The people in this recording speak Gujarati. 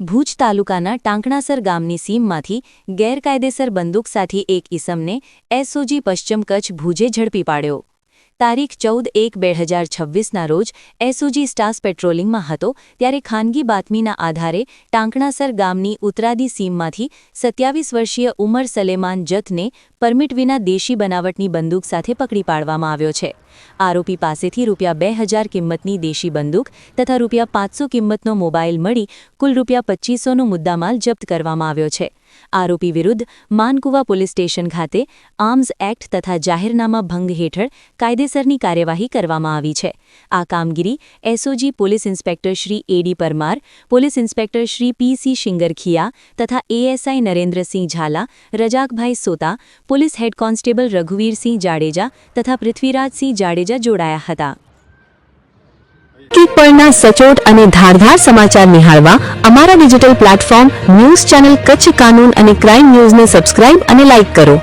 ભુજ તાલુકાના ટાંકણાસર ગામની સીમમાંથી ગેરકાયદેસર બંદૂક સાથે એક ઈસમને એસઓજી પશ્ચિમ કચ્છ ભુજે ઝડપી પાડ્યો. તારીખ ચૌદ એક બે હજાર છવ્વીસના રોજ એસઓજી સ્ટાફ પેટ્રોલિંગમાં હતો, ત્યારે ખાનગી બાતમીના આધારે ટાંકણાસર ગામની ઉતરાદી સીમમાંથી સત્યાવીસ વર્ષીય ઉમર સલેમાન જથને પરમિટ વિના દેશી બનાવટની બંદૂક સાથે પકડી પાડવામાં આવ્યો છે. આરોપી પાસેથી રૂપિયા બે હજાર કિંમતની દેશી બંદૂક તથા રૂપિયા પાંચસો કિંમતનો મોબાઈલ મળી કુલ રૂપિયા પચીસોનો મુદ્દામાલ જપ્ત કરવામાં આવ્યો છે. આરોપી વિરુદ્ધ માનકુવા પોલીસ સ્ટેશન ખાતે આર્મ્સ એક્ટ તથા જાહેરનામા ભંગ હેઠળ કાયદેસરની કાર્યવાહી કરવામાં આવી છે. આ કામગીરી SOG police inspector Shri A D Parmar, police inspector Shri P C Shingarkhiya તથા ASI Narendrasinh Zala, Rajakbhai Sota, police head constable Raghuvirsinh Jadeja તથા પૃથ્વીરાજસિંહ જાડેજા જોડાયા હતા. પરના સચોટ અને ધારધાર સમાચાર નિહાળવા અમારા digital platform news channel Kutch Kanoon અને ક્રાઇમ ન્યૂઝને સબસ્ક્રાઇબ અને લાઇક કરો.